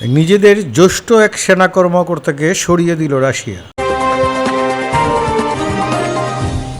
নিজেদের জ্যেষ্ঠ এক সেনা কর্মকর্তাকে সরিয়ে দিল রাশিয়া।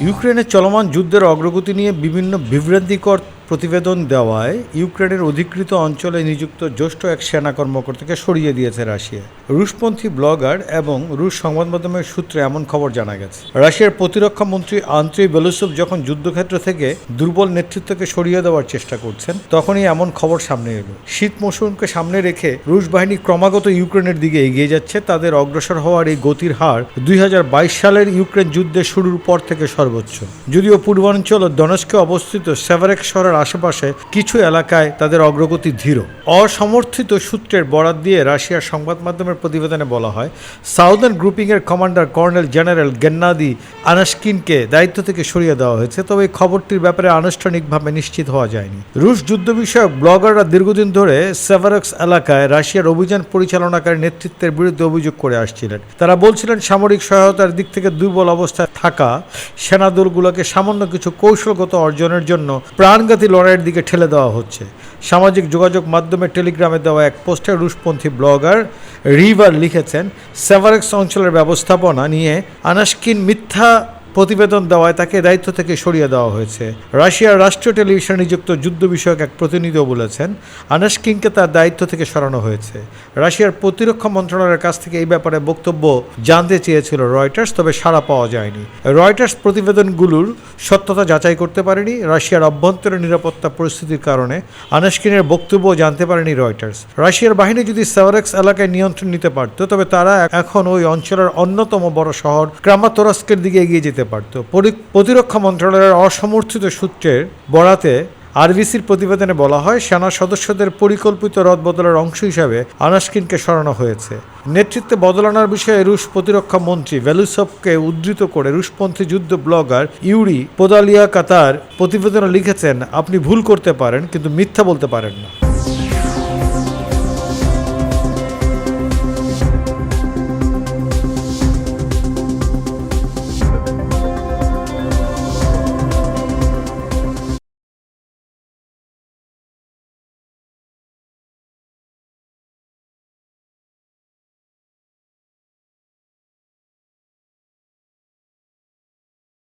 ইউক্রেনের চলমান যুদ্ধের অগ্রগতি নিয়ে বিভিন্ন বিভ্রান্তিকর প্রতিবেদন দেওয়ায় ইউক্রেনের অধিকৃত অঞ্চলে নিযুক্ত জ্যেষ্ঠ এক সেনা কর্মকর্তাকে সরিয়ে দিয়েছে রাশিয়া। রুশপন্থী ব্লগার এবং রুশ সংবাদ মাধ্যমের সূত্রে এমন খবর জানা গেছে। রাশিয়ার প্রতিরক্ষা মন্ত্রী আন্ত্রি বেলুসভ যখন যুদ্ধক্ষেত্র থেকে দুর্বল নেতৃত্বকে সরিয়ে দেওয়ার চেষ্টা করছেন, তখনই এমন খবর সামনে এলো। শীত মৌসুমকে সামনে রেখে রুশ বাহিনী ক্রমাগত ইউক্রেনের দিকে এগিয়ে যাচ্ছে। তাদের অগ্রসর হওয়ার এই গতির হার দুই হাজার বাইশ সালের ইউক্রেন যুদ্ধের শুরুর পর থেকে সর্বোচ্চ। যদিও পূর্বাঞ্চল ও দনস্কে অবস্থিত সেভারেক শহরের আশেপাশে কিছু এলাকায় তাদের অগ্রগতি ধীর। অসমর্থিত সূত্রের বরাত দিয়ে রাশিয়ার সংবাদ মাধ্যমের প্রতিবেদনে বলা হয়, সাউদার্ন গ্রুপিংয়ের কমান্ডার কর্নেল জেনারেল গেন্নাদি আনাস্কিনকে দায়িত্ব থেকে সরিয়ে দেওয়া হয়েছে, তবে এই খবরটির ব্যাপারে আনুষ্ঠানিকভাবে নিশ্চিত হওয়া যায়নি। রুশ যুদ্ধ বিষয়ক ব্লগাররা দীর্ঘদিন ধরে সেভারক্স এলাকায় রাশিয়ার অভিযান পরিচালনাকারী নেতৃত্বের বিরুদ্ধে অভিযোগ করে আসছিলেন। তারা বলছিলেন, সামরিক সহায়তার দিক থেকে দুর্বল অবস্থায় থাকা সেনাদলগুলোকে সামান্য কিছু কৌশলগত অর্জনের জন্য প্রাণঘাতী লড়াইয়ের দিকে ঠেলে দেওয়া হচ্ছে। সামাজিক যোগাযোগ মাধ্যমে টেলিগ্রামে দেওয়া এক পোস্টে রুশপন্থী ব্লগার রিভার লিখেছেন, সেভারেক্স অঞ্চলের ব্যবস্থাপনা নিয়ে আনাস্কিন মিথ্যা প্রতিবেদন দেওয়ায় তাকে দায়িত্ব থেকে সরিয়ে দেওয়া হয়েছে। রাশিয়ার রাষ্ট্রীয় টেলিভিশনে নিযুক্ত যুদ্ধ বিষয়ক এক প্রতিনিধিও বলেছেন আনাস্কিনকে তার দায়িত্ব থেকে সরানো হয়েছে। রাশিয়ার প্রতিরক্ষা মন্ত্রণালয়ের কাছ থেকে এই ব্যাপারে বক্তব্য জানতে চেয়েছিল রয়টার্স, তবে সাড়া পাওয়া যায়নি। রয়টার্স প্রতিবেদনগুলোর সত্যতা যাচাই করতে পারেনি। রাশিয়ার অভ্যন্তরীণ নিরাপত্তা পরিস্থিতির কারণে আনাস্কিনের বক্তব্য জানতে পারেনি রয়টার্স। রাশিয়ার বাহিনী যদি সেভারেক্স এলাকায় নিয়ন্ত্রণ নিতে পারত, তবে তারা এখন ওই অঞ্চলের অন্যতম বড় শহর ক্রামাতোরাস্কের দিকে এগিয়ে যেতে পারত। প্রতিরক্ষা মন্ত্রণালয়ের অসমর্থিত সূত্রের বরাতে আরবিসির প্রতিবেদনে বলা হয়, সেনা সদস্যদের পরিকল্পিত রদবদলের অংশ হিসাবে আনাস্কিনকে সরানো হয়েছে। নেতৃত্বে বদলানোর বিষয়ে রুশ প্রতিরক্ষা মন্ত্রী ভেলুসভকে উদ্ধৃত করে রুশপন্থী যুদ্ধ ব্লগার ইউরি পোদালিয়া কাতার প্রতিবেদনে লিখেছেন, আপনি ভুল করতে পারেন, কিন্তু মিথ্যা বলতে পারেন না।